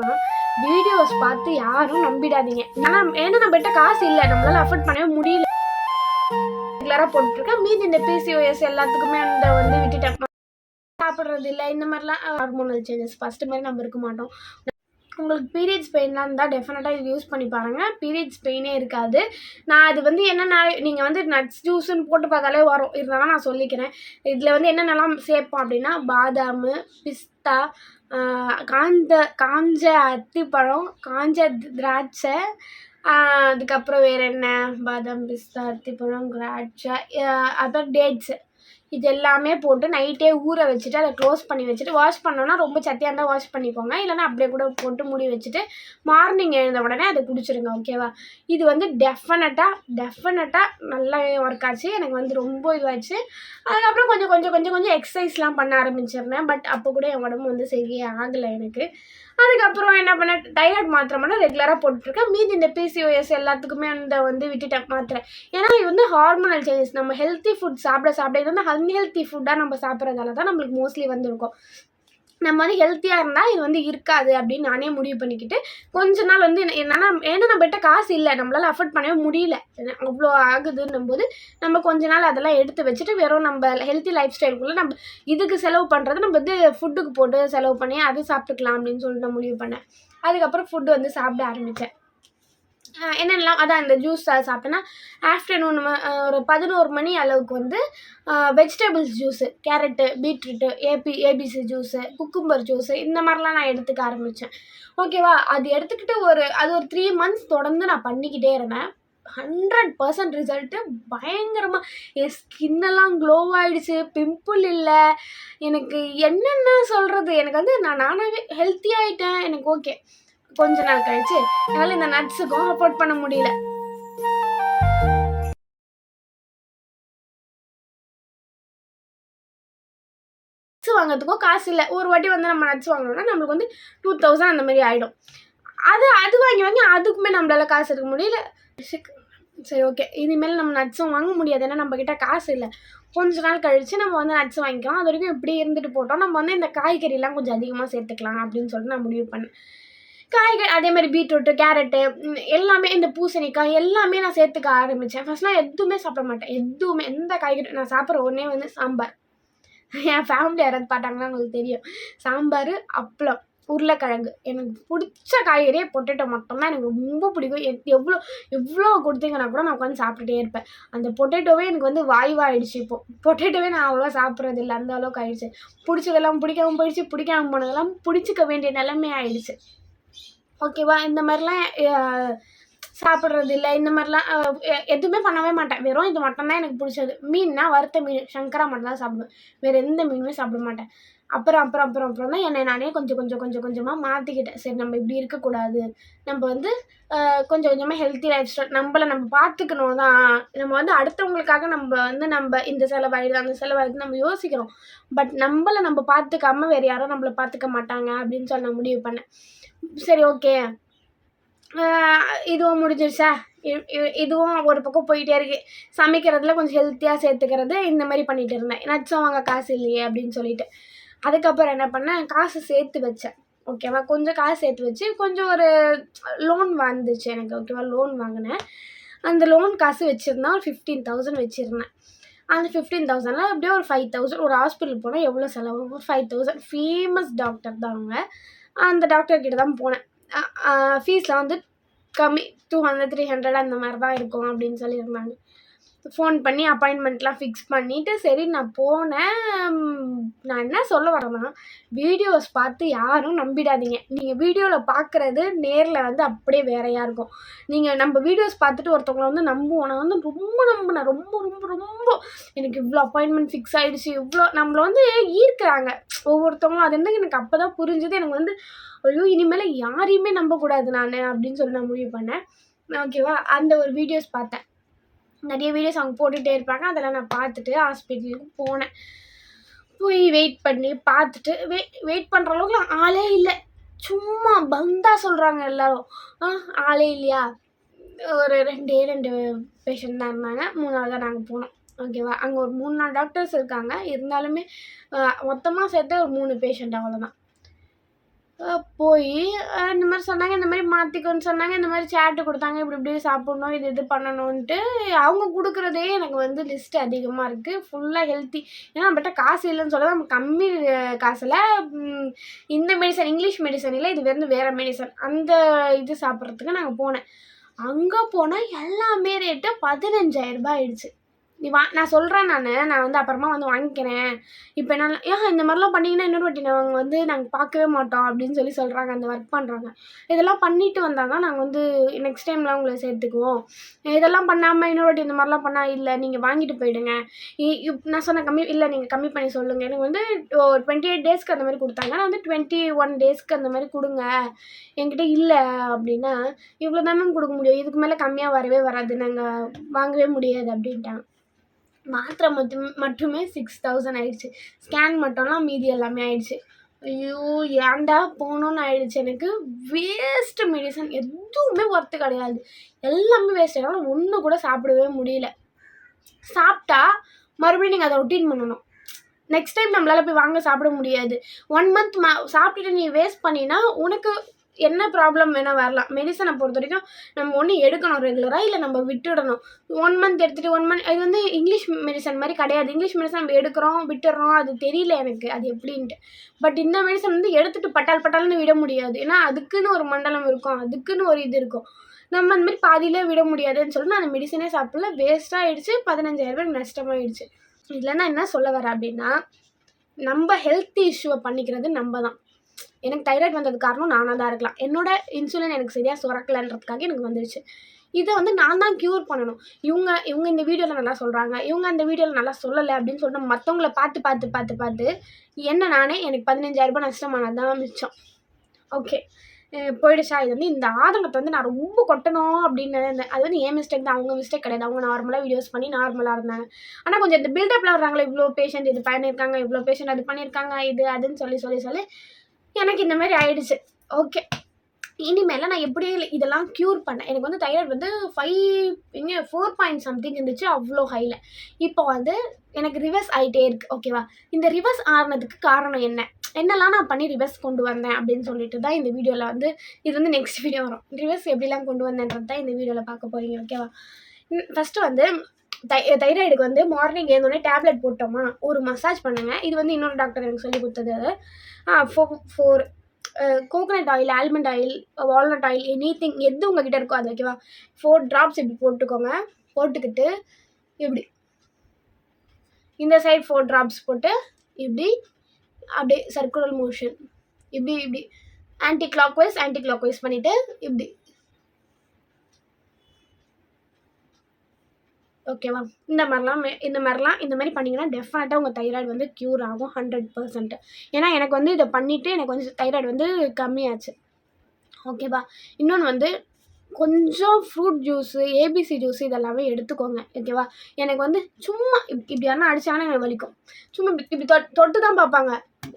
வரலாம் வீடியோஸ் பார்த்து யாரும் நம்பிடாதீங்க. ஏன்னா ஏன்னா நம்மகிட்ட காசு இல்லை. நம்மளால அஃபோர்ட் பண்ணவே முடியல. ரெகுலராக போட்டுருக்கேன் மீதி இந்த பிசிஓஎஸ் எல்லாத்துக்குமே அந்த வந்து விட்டுட்டேன். சாப்பிட்றது இல்லை இந்த மாதிரிலாம் ஹார்மோனல் சேஞ்சஸ் ஃபஸ்ட்டு மாதிரி நம்ம இருக்க மாட்டோம். உங்களுக்கு பீரியட்ஸ் பெயின்லாம் இருந்தால் டெஃபினட்டாக இது யூஸ் பண்ணி பாருங்கள் பீரியட்ஸ் பெயினே இருக்காது. நான் அது வந்து என்னென்ன நீங்கள் வந்து நட்ஸ் ஜூஸுன்னு போட்டு பார்த்தாலே வரும். இருந்தாலும் நான் சொல்லிக்கிறேன். இதில் வந்து என்னென்னலாம் சேர்ப்போம் அப்படின்னா பாதாம் பிஸ்தா காந்த காஞ்ச அத்திப்பழம் காஞ்ச திராட்சை அதுக்கப்புறம் வேறு என்ன? பாதாம் பிஸ்தா அத்திப்பழம் திராட்சை அப்புறம் டேட்ஸு இது எல்லாமே போட்டு நைட்டே ஊற வச்சுட்டு அதை க்ளோஸ் பண்ணி வச்சுட்டு வாஷ் பண்ணோன்னா ரொம்ப சத்தியாக இருந்தால் வாஷ் பண்ணிக்கோங்க. இல்லைன்னா அப்படியே கூட போட்டு மூடி வச்சுட்டு மார்னிங் எழுந்த உடனே அதை குடிச்சிருங்க ஓகேவா இது வந்து டெஃபினட்டாக டெஃபினட்டாக நல்லா ஒர்க் ஆச்சு. எனக்கு வந்து ரொம்ப இதுவாச்சு. அதுக்கப்புறம் கொஞ்சம் கொஞ்சம் கொஞ்சம் கொஞ்சம் எக்ஸசைஸ்லாம் பண்ண ஆரம்பிச்சிருந்தேன். பட் அப்போ கூட என் உடம்பு வந்து சரியே ஆகலை எனக்கு. அதுக்கப்புறம் என்ன பண்ண தைராய்டு மாத்திரை மட்டும் ரெகுலராக போட்டுட்ருக்கேன். மீதி இந்த பிசிஓஎஸ் எல்லாத்துக்குமே அந்த வந்து விட்டுட்டேன் மாத்திரை. ஏன்னா இது வந்து ஹார்மோனல் சேஞ்சஸ் நம்ம ஹெல்த்தி ஃபுட் சாப்பிட சாப்பிட இது வந்து அன்ஹெல்த்தி ஃபுட்டாக நம்ம சாப்பிட்றதால தான் நம்மளுக்கு மோஸ்ட்லி வந்திருக்கும். நம்ம வந்து ஹெல்த்தியாக இருந்தால் இது வந்து இருக்காது அப்படின்னு நானே முடிவு பண்ணிக்கிட்டு கொஞ்ச நாள் வந்து என்ன- என்னன்னா ஏன்னா நம்மகிட்ட காசு இல்லை நம்மளால் அஃபோர்ட் பண்ணவே முடியல. அவ்வளோ ஆகுதுன்னும் போது நம்ம கொஞ்ச நாள் அதெல்லாம் எடுத்து வச்சுட்டு வெறும் நம்ம ஹெல்த்தி லைஃப் ஸ்டைலுக்குள்ளே நம்ம இதுக்கு செலவு பண்ணுறது நம்ம வந்து ஃபுட்டுக்கு போட்டு செலவு பண்ணி அது சாப்பிட்டுக்கலாம் அப்படின்னு சொல்லிட்டு நான் முடிவு பண்ணேன். அதுக்கப்புறம் ஃபுட்டு வந்து சாப்பிட ஆரம்பித்தேன் என்னென்னலாம் அதான் இந்த ஜூஸ் சாப்பிட்டேன்னா ஆஃப்டர்நூன் ஒரு பதினோரு மணி அளவுக்கு வந்து vegetables juice carrot beetroot AB ABC juice cucumber juice இந்த மாதிரிலாம் நான் எடுத்துக்க ஆரம்பித்தேன் ஓகேவா அது எடுத்துக்கிட்டு ஒரு அது ஒரு த்ரீ மந்த்ஸ் தொடர்ந்து நான் பண்ணிக்கிட்டே இருந்தேன். ஹண்ட்ரட் பர்சன்ட் ரிசல்ட்டு பயங்கரமாக என் ஸ்கின்னெல்லாம் க்ளோ ஆகிடுச்சு பிம்பிள் இல்லை. எனக்கு என்னென்ன சொல்கிறது எனக்கு வந்து நான் நானாகவே ஹெல்த்தி ஆகிட்டேன் எனக்கு ஓகே கொஞ்ச நாள் கழிச்சு என்னால் இந்த நட்ஸுக்கும் அஃபோர்ட் பண்ண முடியல. நட்ஸ் வாங்குறதுக்கும் காசு இல்லை. ஒரு வாட்டி வந்து நம்ம நட்ஸ் வாங்கணும்னா நம்மளுக்கு வந்து டூ தௌசண்ட் அந்த மாதிரி ஆகிடும் அது அது வாங்கி வாங்கி அதுக்குமே நம்மளால காசு எடுக்க முடியல. சரி ஓகே இனிமேல் நம்ம நட்ஸும் வாங்க முடியாது. ஏன்னா நம்ம கிட்ட காசு இல்லை. கொஞ்ச நாள் கழிச்சு நம்ம வந்து நட்ஸ் வாங்கிக்கலாம். அது வரைக்கும் இப்படி இருந்துட்டு போட்டோம். நம்ம வந்து இந்த காய்கறிலாம் கொஞ்சம் அதிகமாக சேர்த்துக்கலாம் அப்படின்னு சொல்லிட்டு நான் முடிவு பண்ணேன். காய்கறி அதே மாதிரி பீட்ரூட்டு கேரட்டு எல்லாமே இந்த பூசணிக்காய் எல்லாமே நான் சேர்த்துக்க ஆரம்பித்தேன் ஃபர்ஸ்ட்லாம் எதுவுமே சாப்பிட மாட்டேன். எதுவுமே எந்த காய்கறி நான் சாப்பிட்ற ஒன்றே வந்து சாம்பார். என் ஃபேமிலி யாராவது பார்த்தாங்கன்னா உங்களுக்கு தெரியும். சாம்பார் அப்பளம் உருளைக்கிழங்கு. எனக்கு பிடிச்ச காய்கறியே பொட்டேட்டோ மட்டும்தான். எனக்கு ரொம்ப பிடிக்கும். எத் எவ்வளோ எவ்வளோ கொடுத்தீங்கன்னா கூட நான் உட்காந்து சாப்பிட்டுட்டே இருப்பேன். அந்த பொட்டேட்டோவே எனக்கு வந்து வாய்வாயிடுச்சு இப்போ. பொட்டேட்டோவே நான் அவ்வளோவா சாப்பிட்றது இல்லை. அந்த அளவுக்கு ஆயிடுச்சு. பிடிச்சதெல்லாம் பிடிக்காம போயிடுச்சு. பிடிக்காம போனதெல்லாம் பிடிச்சிக்க வேண்டிய நிலைமை ஆயிடுச்சு ஓகேவா? இந்த மாதிரிலாம் சாப்பிட்றது இல்லை. இந்த மாதிரிலாம் எதுவுமே பண்ணவே மாட்டேன். வெறும் இது மட்டும்தான் எனக்கு பிடிச்சது. மீன்னா வறுத்த மீன். சங்கரா மட்டும் தான் சாப்பிடுவேன். வேறு எந்த மீனுமே சாப்பிட மாட்டேன். அப்புறம் அப்புறம் அப்புறம் அப்புறம் தான் என்னை நானே கொஞ்சம் கொஞ்சம் கொஞ்சம் கொஞ்சமாக மாற்றிக்கிட்டேன் சரி நம்ம இப்படி இருக்கக்கூடாது. நம்ம வந்து கொஞ்சம் கொஞ்சமாக ஹெல்த்தி லைஃப் ஸ்டைல் நம்மளை நம்ம பார்த்துக்கணும் தான். நம்ம வந்து அடுத்தவங்களுக்காக நம்ம வந்து நம்ம இந்த செலவாயிடுது அந்த செலவாயிடுது நம்ம யோசிக்கிறோம். பட் நம்மளை நம்ம பார்த்துக்காம வேறு யாரும் நம்மளை பார்த்துக்க மாட்டாங்க அப்படின்னு சொல்ல நான் முடிவு பண்ணேன். சரி ஓகே இதுவும் முடிஞ்சிருச்சா? இதுவும் ஒரு பக்கம் போயிட்டே இருக்கு. சமைக்கிறதுல கொஞ்சம் ஹெல்த்தியாக சேர்த்துக்கிறது இந்த மாதிரி பண்ணிகிட்டு இருந்தேன். நச்சம் வாங்க காசு இல்லையே அப்படின்னு சொல்லிட்டு. அதுக்கப்புறம் என்ன பண்ணேன் காசு சேர்த்து வச்சேன். ஓகேவா கொஞ்சம் காசு சேர்த்து வச்சு கொஞ்சம் ஒரு லோன் வந்துச்சு எனக்கு. ஓகேவா லோன் வாங்கினேன். அந்த லோன் காசு வச்சுருந்தேன் ஒரு ஃபிஃப்டீன் தௌசண்ட் வச்சுருந்தேன். அந்த ஃபிஃப்டீன் தௌசண்டில் அப்படியே ஒரு ஃபைவ் தௌசண்ட் ஒரு ஹாஸ்பிட்டல் போனால் எவ்வளோ செலவு? ஒரு ஃபைவ் தௌசண்ட் ஃபேமஸ் டாக்டர் தான் அவங்க. அந்த டாக்டர்கிட்ட தான் போனேன். ஃபீஸ்லாம் வந்து கம்மி. டூ ஹண்ட்ரட் த்ரீ ஹண்ட்ரட் அந்த மாதிரி தான் இருக்கும் அப்படின்னு சொல்லியிருந்தாங்க. ஃபோன் பண்ணி அப்பாயின்மெண்ட்லாம் ஃபிக்ஸ் பண்ணிவிட்டு சரி நான் போனேன். நான் என்ன சொல்ல வரேன்னா வீடியோஸ் பார்த்து யாரும் நம்பிடாதீங்க. நீங்கள் வீடியோவில் பார்க்குறது நேரில் வந்து அப்படியே வேறையாக இருக்கும். நீங்கள் நம்ம வீடியோஸ் பார்த்துட்டு ஒருத்தவங்களை வந்து நம்புவோம். நான் வந்து ரொம்ப நம்பினேன். ரொம்ப ரொம்ப ரொம்ப. எனக்கு இவ்வளோ அப்பாயின்மெண்ட் ஃபிக்ஸ் ஆகிடுச்சு இவ்வளோ நம்மளை வந்து ஈர்க்கிறாங்க. ஒவ்வொருத்தவங்களும் அது வந்து எனக்கு அப்போ தான் புரிஞ்சுது. எனக்கு வந்து ஐயோ இனிமேல் யாரையுமே நம்பக்கூடாது நான் அப்படின்னு சொல்லி நான் முடிவு பண்ணேன். ஓகேவா? அந்த ஒரு வீடியோஸ் பார்த்தேன். நிறைய வீடியோஸ் அவங்க போட்டுகிட்டே இருப்பாங்க. அதெல்லாம் நான் பார்த்துட்டு ஹாஸ்பிட்டலுக்கு போனேன். போய் வெயிட் பண்ணி பார்த்துட்டு வெ வெயிட் பண்ணுற அளவுக்குலாம் ஆளே இல்லை. சும்மா பந்தா சொல்கிறாங்க எல்லோரும். ஆ ஆளே இல்லையா? ஒரு ரெண்டே ரெண்டு பேஷண்ட் தான் இருந்தாங்க. மூணாவது தான் நாங்கள் போனோம். ஓகேவா அங்கே ஒரு மூணு நாலு டாக்டர்ஸ் இருக்காங்க. இருந்தாலுமே மொத்தமாக சேர்த்து ஒரு மூணு பேஷண்ட் அவ்வளோதான் போய் இந்த மாதிரி சொன்னாங்க இந்த மாதிரி மாற்றிக்கோன்னு சொன்னாங்க இந்த மாதிரி சேட்டு கொடுத்தாங்க இப்படி இப்படி சாப்பிட்ணும் இது இது பண்ணணுன்ட்டு அவங்க கொடுக்குறதே எனக்கு வந்து லிஸ்ட் அதிகமாக இருக்குது ஃபுல்லாக ஹெல்த்தி ஏன்னா நம்மகிட்ட காசு இல்லைன்னு சொல்ல நம்ம கம்மி காசில் இந்த மெடிசன் இங்கிலீஷ் மெடிசன் இல்லை இது வந்து வேறு மெடிசன் அந்த இது சாப்பிட்றதுக்கு நாங்கள் போனேன். அங்கே போனால் எல்லாமே ரேட்டு பதினஞ்சாயிரரூபா ஆயிடுச்சு. நீ வா நான் சொல்கிறேன் நான். நான் வந்து அப்புறமா வந்து வாங்கிக்கிறேன். இப்போ என்னால் ஏன் இந்த மாதிரிலாம் பண்ணிங்கன்னா இன்னொரு வாட்டி நாங்கள் வந்து நாங்கள் பார்க்கவே மாட்டோம் அப்படின்னு சொல்லி சொல்கிறாங்க அந்த ஒர்க் பண்ணுறாங்க இதெல்லாம் பண்ணிட்டு வந்தால் தான் நாங்கள் வந்து நெக்ஸ்ட் டைம்லாம் உங்களை சேர்த்துக்குவோம். இதெல்லாம் பண்ணாமல் இன்னொரு வாட்டி இந்த மாதிரிலாம் பண்ணால் இல்லை நீங்கள் வாங்கிட்டு போயிடுங்க. இப் நான் சொன்ன கம்மி இல்லை நீங்கள் கம்மி பண்ணி சொல்லுங்கள் எனக்கு வந்து டுவெண்ட்டி எயிட் டேஸ்க்கு அந்த மாதிரி கொடுத்தாங்க. நான் வந்து டுவெண்ட்டி ஒன் டேஸ்க்கு அந்த மாதிரி கொடுங்க. என்கிட்ட இல்லை அப்படின்னா இவ்வளோ தான் மேம் கொடுக்க முடியும். இதுக்கு மேலே கம்மியாக வரவே வராது. நாங்கள் வாங்கவே முடியாது அப்படின்ட்டாங்க. மாத்திரை மட்டும் மட்டுமே சிக்ஸ் தௌசண்ட் ஆயிடுச்சு. ஸ்கேன் மட்டும்லாம் மீதி எல்லாமே ஆயிடுச்சு. ஐயோ ஏன்டா போகணுன்னு ஆயிடுச்சு எனக்கு. வேஸ்ட்டு மெடிசன் எதுவுமே ஒர்த்து கிடையாது. எல்லாமே வேஸ்ட் ஆனால் ஒன்று கூட சாப்பிடவே முடியல. சாப்பிட்டா மறுபடியும் நீங்கள் அதை ரொட்டீன் பண்ணணும். நெக்ஸ்ட் டைம் நம்மளால் போய் வாங்க சாப்பிட முடியாது. ஒன் மந்த் மா சாப்பிட்டுட்டு நீ வேஸ்ட் பண்ணினா உனக்கு என்ன ப்ராப்ளம் வேணால் வரலாம். மெடிசனை பொறுத்த வரைக்கும் நம்ம ஒன்று எடுக்கணும் ரெகுலராக இல்லை நம்ம விட்டுடணும். ஒன் மந்த் எடுத்துகிட்டு ஒன் மந்த் இது வந்து இங்கிலீஷ் மெடிசன் மாதிரி கிடையாது. இங்கிலீஷ் மெடிசன் நம்ம எடுக்கிறோம் விட்டுறோம் அது தெரியல எனக்கு அது எப்படின்ட்டு. பட் இந்த மெடிசன் வந்து எடுத்துகிட்டு பட்டால் பட்டால்னு விட முடியாது. ஏன்னா அதுக்குன்னு ஒரு மண்டலம் இருக்கும் அதுக்குன்னு ஒரு இது இருக்கும். நம்ம அந்த மாதிரி பாதியிலே விட முடியாதுன்னு சொல்லிட்டு நான் அந்த மெடிசனே சாப்பிடல. வேஸ்ட்டாக ஆகிடுச்சு பதினஞ்சாயிரம் நஷ்டமாயிடுச்சு. இதில் நான் என்ன சொல்ல வரேன் அப்படின்னா நம்ம ஹெல்த் இஷ்யூவை பண்ணிக்கிறது நம்ம தான். எனக்கு தைராய்டு வந்தது காரணம் நானாக தான் இருக்கலாம். என்னோட இன்சுலின் எனக்கு சரியாக சுரக்கலைன்றதுக்காக எனக்கு வந்துடுச்சு இதை வந்து நான் தான் க்யூர் பண்ணணும். இவங்க இவங்க இந்த வீடியோவில் நல்லா சொல்கிறாங்க இவங்க அந்த வீடியோவில் நல்லா சொல்லலை அப்படின்னு சொல்லிட்டு மற்றவங்கள பார்த்து பார்த்து பார்த்து பார்த்து என்ன நானே எனக்கு பதினஞ்சாயிரரூபா நஷ்டமானது தான் மிச்சம். ஓகே போயிடுச்சா? இது வந்து இந்த ஆதங்கத்தை வந்து நான் ரொம்ப கொட்டணும் அப்படின்னு அது வந்து என் மிஸ்டேக் தான். அவங்க மிஸ்டேக் கிடையாது. அவங்க நார்மலாக வீடியோஸ் பண்ணி நார்மலாக இருந்தாங்க. ஆனால் கொஞ்சம் இந்த பில்டப்பில் வர்றாங்களே இவ்வளோ பேஷண்ட் இது பண்ணியிருக்காங்க இவ்வளோ பேஷண்ட் அது பண்ணியிருக்காங்க இது அதுன்னு சொல்லி சொல்லி சொல்லி எனக்கு இந்த மாதிரி ஆயிடுச்சு. ஓகே இனிமேல் நான் எப்படி இதெல்லாம் க்யூர் பண்ணேன். எனக்கு வந்து தைராய்டு வந்து ஃபைவ் இங்கே ஃபோர் பாயிண்ட் சம்திங் இருந்துச்சு அவ்வளோ ஹையில் இப்போ வந்து எனக்கு ரிவர்ஸ் ஆகிட்டே இருக்குது ஓகேவா இந்த ரிவர்ஸ் ஆனதுக்கு காரணம் என்ன? என்னெல்லாம் நான் பண்ணி ரிவர்ஸ் கொண்டு வந்தேன் அப்படின்னு சொல்லிட்டு தான் இந்த வீடியோவில் வந்து இது வந்து நெக்ஸ்ட் வீடியோ வரும். ரிவர்ஸ் எப்படிலாம் கொண்டு வந்தேன்றது தான் இந்த வீடியோவில் பார்க்க போகிறீங்க ஓகேவா ஃபஸ்ட்டு வந்து தை தைராய்டுக்கு வந்து மார்னிங் எழுந்தோடனே டேப்லெட் போட்டோமா ஒரு மசாஜ் பண்ணுங்க. இது வந்து இன்னொரு டாக்டர் எனக்கு சொல்லி கொடுத்தது. Four four coconut oil almond oil walnut oil anything எது உங்ககிட்ட இருக்கோ அது ஓகேவா ஃபோர் ட்ராப்ஸ் இப்படி போட்டுக்கோங்க. போட்டுக்கிட்டு இப்படி. இந்த சைடு ஃபோர் ட்ராப்ஸ் போட்டு இப்படி அப்படியே சர்க்குலர் மோஷன் இப்படி இப்படி. Anticlockwise anticlockwise பண்ணிவிட்டு இப்படி. ஓகேவா இந்த மாதிரிலாம் மே- இந்த மாதிரிலாம் இந்த மாதிரி பண்ணிங்கன்னா டெஃபினட்டாக உங்கள் தைராய்டு வந்து க்யூர் ஆகும் ஹண்ட்ரட் பர்சன்ட் ஏன்னா எனக்கு வந்து இதை பண்ணிவிட்டு எனக்கு வந்து தைராய்டு வந்து கம்மியாச்சு. ஓகேவா இன்னொன்று வந்து கொஞ்சம் ஃப்ரூட் ஜூஸு ஏபிசி ஜூஸ் இதெல்லாமே எடுத்துக்கோங்க. ஓகேவா எனக்கு வந்து சும்மா இப் இப்படி யாருன்னா அடிச்சாங்கன்னா எனக்கு வலிக்கும். சும்மா இப்படி தொட் தொட்டு தான் பார்ப்பாங்க.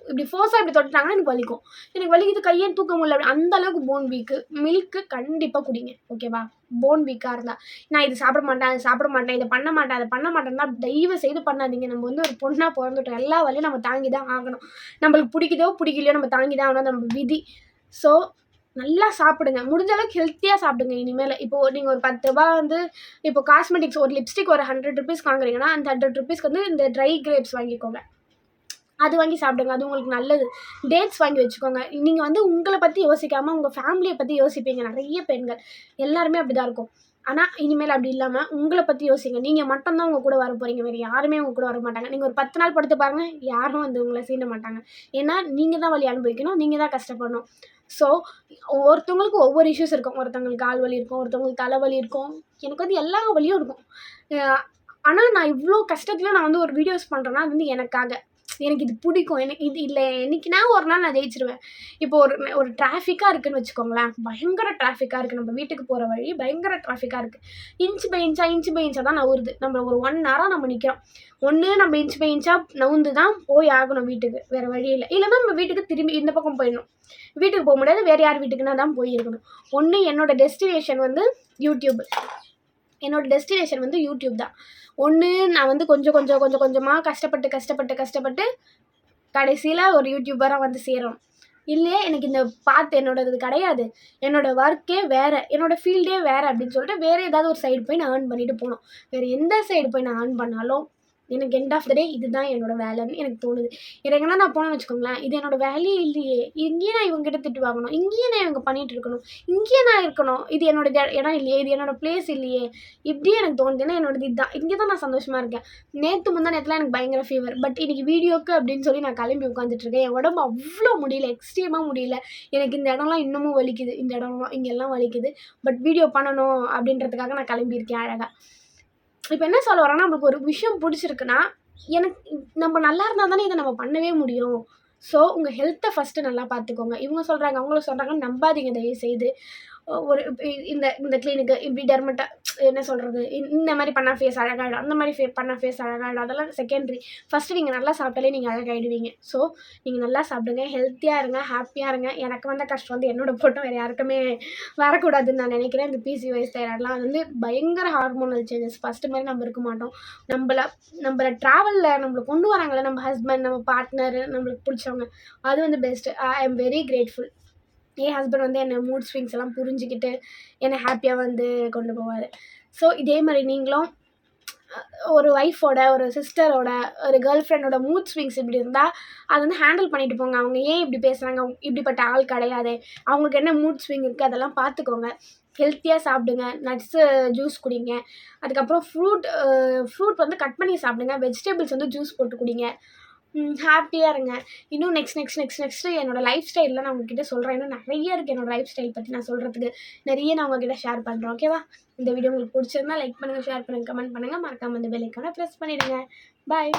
இப்படி ஃபோர்ஸாக இப்படி தொட்டுட்டாங்கன்னா எனக்கு வலிக்கும். எனக்கு வலிக்குது கையே தூக்க முடியல. அப்படி அந்த அளவுக்கு போன் வீக்கு மில்க்கு கண்டிப்பாக குடிங்க. ஓகேவா போன் வீக்காக இருந்தால் நான் இது சாப்பிட மாட்டேன் அது சாப்பிட மாட்டேன் இதை பண்ண மாட்டேன் அதை பண்ண மாட்டேன்னா தயவு செய்து பண்ணாதீங்க. நம்ம வந்து ஒரு பொண்ணாக பிறந்துட்டோம். எல்லா வழியும் நம்ம தாங்கி தான் ஆகணும். நம்மளுக்கு பிடிக்குதோ பிடிக்கலையோ நம்ம தாங்கி தான் ஆகணும் நம்ம விதி. ஸோ நல்லா சாப்பிடுங்க. முடிஞ்ச அளவுக்கு ஹெல்த்தியாக சாப்பிடுங்க இனிமேல். இப்போ நீங்கள் ஒரு பத்து ரூபா வந்து இப்போ காஸ்மெட்டிக்ஸ் ஒரு லிப்ஸ்டிக் ஒரு ஹண்ட்ரட் ருபீஸ் வாங்குறீங்கன்னா அந்த ஹண்ட்ரட் ருபீஸ்க்கு வந்து இந்த ட்ரை கிரேப்ஸ் வாங்கிக்கோங்க. அது வாங்கி சாப்பிடுங்க அது உங்களுக்கு நல்லது. டேட்ஸ் வாங்கி வச்சுக்கோங்க. நீங்கள் வந்து உங்களை பற்றி யோசிக்காமல் உங்கள் ஃபேமிலியை பற்றி யோசிப்பீங்க. நிறைய பெண்கள். எல்லாருமே அப்படி தான் இருக்கும். ஆனால் இனிமேல் அப்படி இல்லாமல் உங்களை பற்றி யோசிங்க. நீங்கள் மட்டும்தான் உங்கள் கூட வர போகிறீங்க வேறு யாருமே உங்கள் கூட வர மாட்டாங்க நீங்கள் ஒரு பத்து நாள் படுத்து பாருங்கள் யாரும் வந்து உங்களை சீண்ட மாட்டாங்க. ஏன்னா நீங்கள் தான் வழி அனுபவிக்கணும். நீங்கள் தான் கஷ்டப்படணும். ஸோ ஒருத்தவங்களுக்கு ஒவ்வொரு இஷ்யூஸ் இருக்கும். ஒருத்தவங்களுக்கு கால் வலி இருக்கும். ஒருத்தவங்களுக்கு தலைவலி இருக்கும். எனக்கு வந்து எல்லா வலியும் இருக்கும். ஆனால் நான் இவ்வளோ கஷ்டத்தில் நான் வந்து ஒரு வீடியோஸ் பண்ணுறேன்னா அது வந்து எனக்காக. எனக்கு இது பிடிக்கும். எனக்கு இது இல்லை என்னைக்குனா ஒரு நாள் நான் ஜெயிச்சிருவேன். இப்போ ஒரு ஒரு டிராஃபிக்காக இருக்குன்னு வச்சுக்கோங்களேன். பயங்கர டிராஃபிக்காக இருக்குது நம்ம வீட்டுக்கு போகிற வழி பயங்கர டிராஃபிக்காக இருக்குது இன்ச் பை இன்ச்சா இன்ச்சு பை இன்ச்சாக தான் நவுறுது நம்ம ஒரு ஒன் ஹவராக நம்ம நிற்கிறோம் ஒன்று நம்ம இன்ச் பை இன்ச்சாக நவுந்து தான் போய் ஆகணும் வீட்டுக்கு. வேறு வழி இல்லை. இல்லைன்னா நம்ம வீட்டுக்கு திரும்பி இந்த பக்கம் போயிடணும். வீட்டுக்கு போக முடியாது. வேறு யார் வீட்டுக்குன்னா தான் போயிருக்கணும். ஒன்று என்னோட டெஸ்டினேஷன் வந்து யூடியூப் என்னோட டெஸ்டினேஷன் வந்து யூடியூப் தான். ஒன்று நான் வந்து கொஞ்சம் கொஞ்சம் கொஞ்சம் கொஞ்சமாக கஷ்டப்பட்டு கஷ்டப்பட்டு கஷ்டப்பட்டு கடைசியில் ஒரு யூடியூபராக வந்து சேரணும். இல்லையே எனக்கு இந்த பார்த்து என்னோடது கிடையாது. என்னோட ஒர்க்கே வேறு என்னோடய ஃபீல்டே வேறு அப்படின்னு சொல்லிட்டு வேறு ஏதாவது ஒரு சைடு போய் நான் ஏர்ன் பண்ணிட்டு போகணும். வேறு எந்த சைடு போய் நான் ஏர்ன் பண்ணாலும் எனக்கு எண்ட் ஆஃப் த டே இதுதான் என்னோட வேலைன்னு எனக்கு தோணுது. எனக்குன்னா நான் போனேன்னு வச்சுக்கோங்களேன் இது என்னோட வேலையே இல்லையே. இங்கேயே நான் இவங்ககிட்ட திட்டு வாங்கணும். இங்கேயே நான் இவங்க பண்ணிட்டு இருக்கணும். இங்கேயே நான் இருக்கணும். இது என்னோட இடம் இல்லையே. இது என்னோட பிளேஸ் இல்லையே. இப்படியே எனக்கு தோணுது. ஏன்னா என்னோட இதுதான். இங்கே தான் நான் சந்தோஷமாக இருக்கேன். நேற்று முந்தா நேரத்தில் எனக்கு பயங்கர ஃபீவர் பட் இன்னைக்கு வீடியோக்கு அப்படின்னு சொல்லி நான் கிளம்பி உட்காந்துட்டு இருக்கேன். என் உடம்பு அவ்வளோ முடியல. எக்ஸ்ட்ரீமாக முடியல. எனக்கு இந்த இடம்லாம் இன்னமும் வலிக்குது. இந்த இடம்லாம் இங்கெல்லாம் வலிக்குது. பட் வீடியோ பண்ணணும் அப்படின்றதுக்காக நான் கிளம்பியிருக்கேன் அழகாக இப்போ என்ன சொல்ல வரேன்னா நம்மளுக்கு ஒரு விஷயம் பிடிச்சிருக்குன்னா எனக்கு நம்ம நல்லா இருந்தால் தானே இதை நம்ம பண்ணவே முடியும். ஸோ உங்கள் ஹெல்த்தை ஃபஸ்ட்டு நல்லா பார்த்துக்கோங்க இவங்க சொல்கிறாங்க அவங்களும் சொல்கிறாங்கன்னு நம்பாதீங்க தயவு செய்து ஒரு இந்த இந்த கிளினிக்கு இப்படி டெர்மட்டா என்ன சொல்கிறது இந்த மாதிரி பண்ணால் ஃபேஸ் அழகாகிடும் அந்த மாதிரி ஃபே பண்ணால் ஃபேஸ் அழகாயிடும். அதெல்லாம் செகண்டரி ஃபஸ்ட்டு நீங்கள் நல்லா சாப்பிட்டாலே நீங்கள் அழகாகிடுவீங்க ஸோ நீங்கள் நல்லா சாப்பிடுங்க. ஹெல்த்தியாக இருங்க ஹாப்பியாக இருங்க. எனக்கு வந்த கஷ்டம் வந்து என்னோட போட்டோம் வேறு யாருக்குமே வரக்கூடாதுன்னு நான் நினைக்கிறேன். இந்த பிசிஓஎஸ் தைராய்டெலாம் அது வந்து பயங்கர ஹார்மோனல் சேஞ்சஸ் ஃபஸ்ட்டு மாதிரி நம்ம இருக்க மாட்டோம். நம்மளை நம்மளை ட்ராவலில் நம்மளை கொண்டு வராங்களே நம்ம ஹஸ்பண்ட் நம்ம பார்ட்னர் நம்மளுக்கு பிடிச்சவங்க. அது வந்து best I am very grateful N husband வந்து என்னை மூட் ஸ்விங்ஸ் எல்லாம் புரிஞ்சுக்கிட்டு என்னை ஹாப்பியாக வந்து கொண்டு போவார். ஸோ இதே மாதிரி நீங்களும் ஒரு ஒய்ஃபோட ஒரு சிஸ்டரோட ஒரு கேர்ள் ஃப்ரெண்டோட மூட் ஸ்விங்ஸ் இப்படி இருந்தால் அதை வந்து ஹேண்டில் பண்ணிட்டு போங்க. அவங்க ஏன் இப்படி பேசுகிறாங்க இப்படிப்பட்ட ஆள் கிடையாது. அவங்களுக்கு என்ன மூட் ஸ்விங் இருக்குது அதெல்லாம் பார்த்துக்கோங்க. ஹெல்த்தியாக சாப்பிடுங்க. நட்ஸு ஜூஸ் குடிங்க. அதுக்கப்புறம் ஃப்ரூட் ஃப்ரூட் வந்து கட் பண்ணி சாப்பிடுங்க. வெஜிடபிள்ஸ் வந்து ஜூஸ் போட்டு குடிங்க. ஹாப்பியாக இருங்க. இன்னும் நெக்ஸ்ட் நெக்ஸ்ட் நெக்ஸ்ட் நெக்ஸ்ட்டு என்னோடய லைஃப் ஸ்டைலில் நான் உங்ககிட்ட சொல்கிறேன் இன்னும் நிறைய இருக்குது என்னோடய லைஃப் ஸ்டைல் பற்றி நான் சொல்கிறதுக்கு நிறைய நான் உங்ககிட்ட ஷேர் பண்ணுறேன் ஓகேவா இந்த வீடியோ உங்களுக்கு பிடிச்சிருந்தா லைக் பண்ணுங்கள் ஷேர் பண்ணுங்கள் கமெண்ட் பண்ணுங்கள் மறக்காமல் இந்த பெல் ஐக்கானை ப்ரெஸ் பண்ணிவிடுங்க பாய்